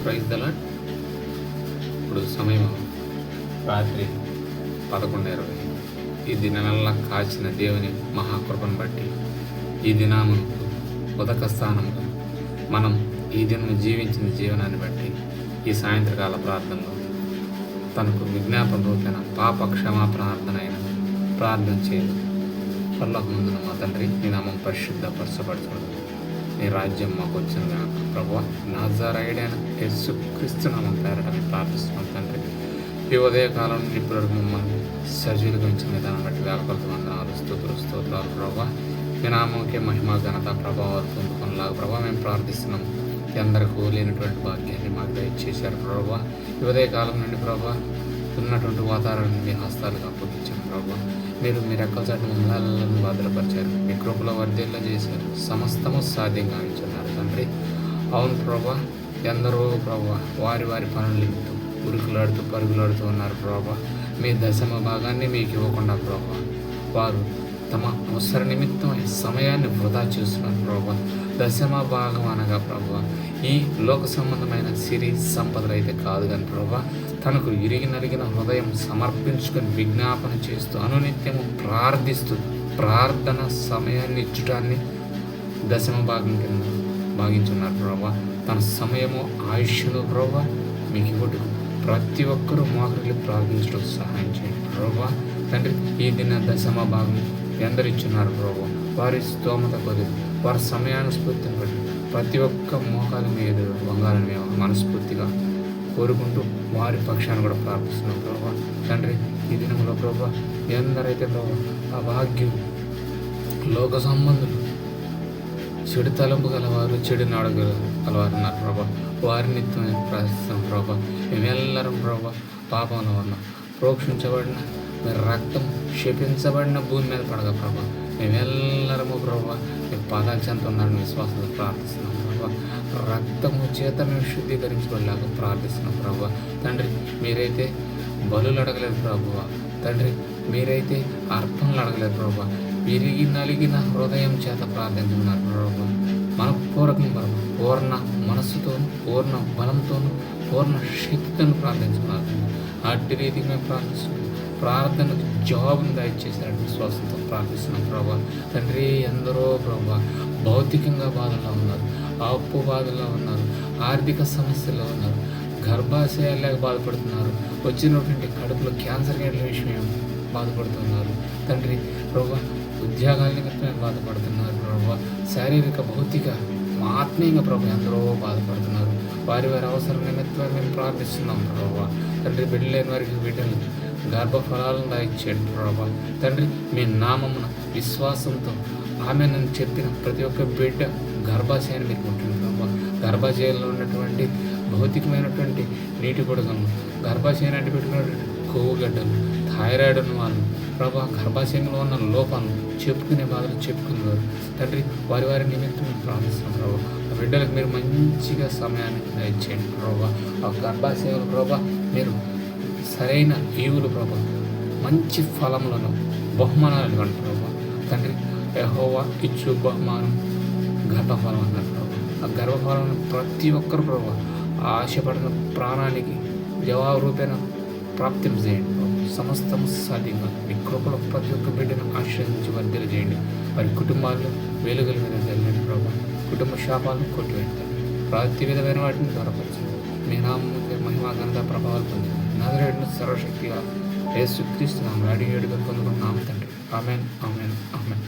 Praise దలా ఇప్పుడు సమయం రాత్రి పదకొండు ఇరవై. ఈ దినమెల్లా కాచిన దేవుని మహాకృపను బట్టి ఈ దినాము ఉదక స్థానంలో మనం ఈ దినం జీవించిన జీవనాన్ని బట్టి ఈ సాయంత్రకాల ప్రార్థనలో తనకు విజ్ఞాపన రూపైన పాప క్షమా ప్రార్థన అయిన ప్రార్థన చేయదు పర్లోక ముందున మా తండ్రి నీ నామం పరిశుద్ధ పరచబడుతుంది నీ రాజ్యం మాకు వచ్చింది గాక ప్రభు నాజారాయుడైన యేసు క్రీస్తు నామం పేరట మేము ప్రార్థిస్తున్నాం తండ్రి. ఈ ఉదయకాలం నుండి ఇప్పటి మమ్మల్ని సజీలుగా విధానం బట్టి వేలకొలత వందనాలు స్తోత్రులు స్తోత్రాలు ప్రభా. మీ నామంకే మహిమ ఘనత ప్రభావాలు పొందుకునేలాగా ప్రభా మేము ప్రార్థిస్తున్నాం. ఎందరికీ లేనటువంటి భాగ్యాన్ని మాకు దయచేశారు ప్రభా. ఈ ఉదయకాలం నుండి ప్రభా ఉన్నటువంటి వాతావరణాన్ని మీ హస్తాలకు ప్రభావ ప్రభా. మీరు మీ రెక్కల చాటు మమ్మల్ని భద్రపరిచారు. మీ కృపలో వర్ధిల్ల చేశారు సమస్తము సాధ్యంగా ఇచ్చున్నారు తండ్రి అవును ప్రభా ఎందరో ప్రభా వారి వారి పనుల నిమిత్తం ఉరుకులాడుతూ పరుగులాడుతూ ఉన్నారు ప్రభా. మీ దశమ భాగాన్ని మీకు ఇవ్వకుండా ప్రభా వారు తమ అవసర నిమిత్తం ఈ సమయాన్ని వృధా చేస్తున్నారు ప్రభా. దశమ భాగం అనగా ప్రభా ఈ లోక సంబంధమైన సిరి సంపదలు అయితే కాదు కానీ ప్రభు తనకు ఇరిగి నలిగిన హృదయం సమర్పించుకొని విజ్ఞాపన చేస్తూ అనునిత్యము ప్రార్థిస్తూ ప్రార్థన సమయాన్ని ఇచ్చుటాన్ని దశమ భాగం కింద భాగించున్నారు ప్రభా. తన సమయము ఆయుష్ను ప్రభా మీకు ఇవ్వటం ప్రతి ఒక్కరూ మోకరిల్లి ప్రార్థించడం సహాయం చేయండి ప్రభా. తండ్రి ఈ దిన దశమ భాగం ఎందరిచ్చున్నారు ఇచ్చున్నారు వారి స్తోమత కొద్ది వారి సమయాన్ని స్ఫూర్తిని బట్టి ప్రతి ఒక్క మోకాల మీద వంగాలని మేము మనస్ఫూర్తిగా కోరుకుంటూ వారి పక్షాన్ని కూడా ప్రార్థిస్తున్నాం ప్రభా. తండ్రి ఈ దినంలో ప్రభా ఎందరైతే ప్రభా ఆ భాగ్యం లోక సంబంధులు చెడు తలంపు గలవారు చెడు నాడు గలవారు ఉన్నారు ప్రభా. వారి నిత్యం ప్రార్థిస్తాం ప్రభా. మేమెల్లరం ప్రభా పాపంలో ఉన్నాం. ప్రోక్షించబడిన రక్తం క్షపించబడిన భూమి మీద పడగా ప్రభా. మేమెల్లరము ప్రభా మీ పాదాలు చెంత ఉన్నారని విశ్వాసంతో ప్రార్థిస్తున్నాం ప్రభా. రక్తము చేత మేము శుద్ధీకరించుకోలేక ప్రార్థిస్తున్నాం ప్రభా. తండ్రి మీరైతే బలులు అడగలేదు ప్రభువ తండ్రి మీరైతే అర్థంలు అడగలేదు ప్రభా. విరిగి నలిగిన హృదయం చేత ప్రార్థించున్నారు ప్రభు. మనపూర్వకం ప్రభు. పూర్ణ మనస్సుతోను పూర్ణ బలంతోను పూర్ణ శక్తితోను ప్రార్థించున్నారు అట్టి రీతికి మేము ప్రార్థిస్తున్నాం. ప్రార్థనకు జవాబును దయచేసాడు విశ్వాసంతో ప్రార్థిస్తున్నాం ప్రభా. తండ్రి ఎందరో ప్రభా భౌతికంగా బాధల్లో ఉన్నారు అప్పు బాధల్లో ఉన్నారు ఆర్థిక సమస్యల్లో ఉన్నారు గర్భాశయాలు బాధపడుతున్నారు వచ్చినటువంటి కడుపులో క్యాన్సర్ గడ్ల విషయం బాధపడుతున్నారు. తండ్రి ప్రభా ఉద్యోగాల నిమిత్తమే బాధపడుతున్నారు ప్రభా. శారీరక భౌతిక ఆత్మీయంగా ప్రభు ఎందరో బాధపడుతున్నారు. వారి వారి అవసరం నిమిత్తమే మేము ప్రార్థిస్తున్నాం ప్రభావ తండ్రి బిడ్డలేని వారికి బిడ్డలు గర్భఫలాలను దాయిచ్చేయండి ప్రభా తండ్రి మీ నామమున విశ్వాసంతో ఆమె నన్ను చెప్పిన ప్రతి ఒక్క బిడ్డ గర్భాశయాన్ని మీరు ముట్టిన ప్రభా. గర్భాశయంలో ఉన్నటువంటి భౌతికమైనటువంటి నీటి పొడగను గర్భాశయాన్ని అడ్డు పెట్టుకున్నటువంటి కొవ్వు థైరాయిడ్ ఉన్న వాళ్ళు ప్రభా గర్భాశయంలో ఉన్న లోపాలను చెప్పుకునే బాధలు చెప్పుకునేవారు. తండ్రి వారి వారి నిమిత్తం మేము ప్రార్థిస్తున్నాం ప్రభా. ఆ బిడ్డలకు మీరు మంచిగా సమయాన్ని దయచేయండి ప్రభా. ఆ గర్భాశయంలో ప్రభా మీరు సరైన ఈవులు ప్రభా. మంచి ఫలములను బహుమానాలు ఇవ్వండి ప్రభా. తండ్రి యహోవా ఇచ్చు బహుమానం గర్భఫలం అన్నారు ప్రభా. ఆ గర్భఫలం ప్రతి ఒక్కరు ప్రభా ఆశపడిన ప్రాణానికి జవాబు రూపేణ ప్రాప్తిం చేయండి ప్రభు. సమస్తం సాధ్యంగా మీ కృపలో ప్రతి ఒక్క బిడ్డను ఆశ్రయించి వర్ధలు చేయండి. వారి కుటుంబాలు వెలుగుల మీద జరిగినట్టు ప్రభావ కుటుంబ శాపాలను కొట్టివేస్తారు ప్రతి విధమైన వాటిని దొరకచ్చు మీ నామముకే మహిమా ఘనత ప్రభావాలు పొంది నగరేడును సర్వశక్తిగా యేసుక్రీస్తు క్రీస్తు నామం అడిగి ఏడుగా పొందుకున్నాం తండ్రి. Amen amen amen.